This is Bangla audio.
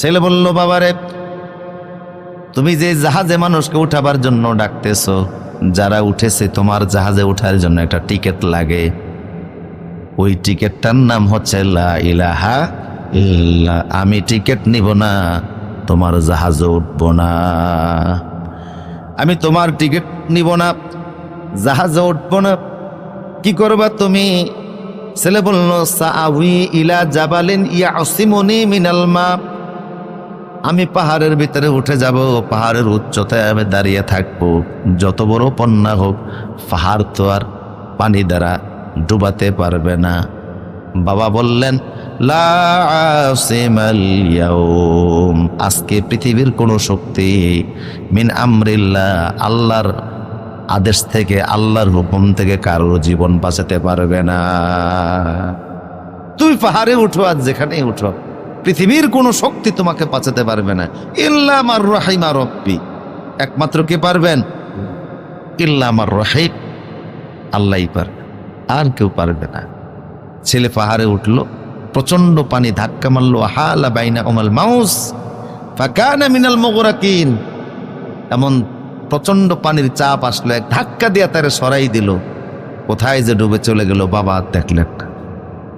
ছেলে বলল, বাবারে, তুমি যে জাহাজে মানুষকে উঠাবার জন্য ডাকতেছ, যারা উঠেছে তোমার জাহাজে উঠার জন্য একটা টিকিট লাগে। ওই টিকিটটার নাম হচ্ছে লা ইলাহা ইল্লা, আমি টিকিট নিব না, তোমার জাহাজে উঠব না। আমি তোমার টিকিট নিব না, জাহাজে উঠব না। কি করবা তুমি? ছেলে বলল, সাআউই ইলা জাবালিন ইয়া অসিমনি মিনাল মা। আমি পাহাড়ের ভিতরে উঠে যাব পাহাড়ের উচ্চতায় আমি দাঁড়িয়ে থাকব। যত বড় পন্না হোক, পাহাড় তো আর পানি দ্বারা ডুবাতে পারবে না। বাবা বললেন। আজকে পৃথিবীর কোনো শক্তি মিন আমরিল্লাহ, আল্লাহর আদেশ থেকে, আল্লাহর হুকুম থেকে কারোর জীবন বাঁচাতে পারবে না। তুমি পাহাড়ে উঠো আর যেখানেই উঠো। পৃথিবীর কোনো শক্তি তোমাকে বাঁচাতে পারবে না। ইল্লা আমার রাহিমা রব্বি। একমাত্র কে পারবেন? ইল্লা আমার রহিম। আল্লাহই পারবে। আর কেউ পারবে না। ছেলে পাহাড়ে উঠল প্রচণ্ড পানি ধাক্কা মারলো হালা বাইনা ওমাল মাউস, ফাকানা মিনাল মগরাকিন। এমন প্রচণ্ড পানির চাপ আসলো, এক ধাক্কা দিয়ে তারে সরাই দিল। কোথায় যে ডুবে চলে গেল, বাবা দেখলেন না।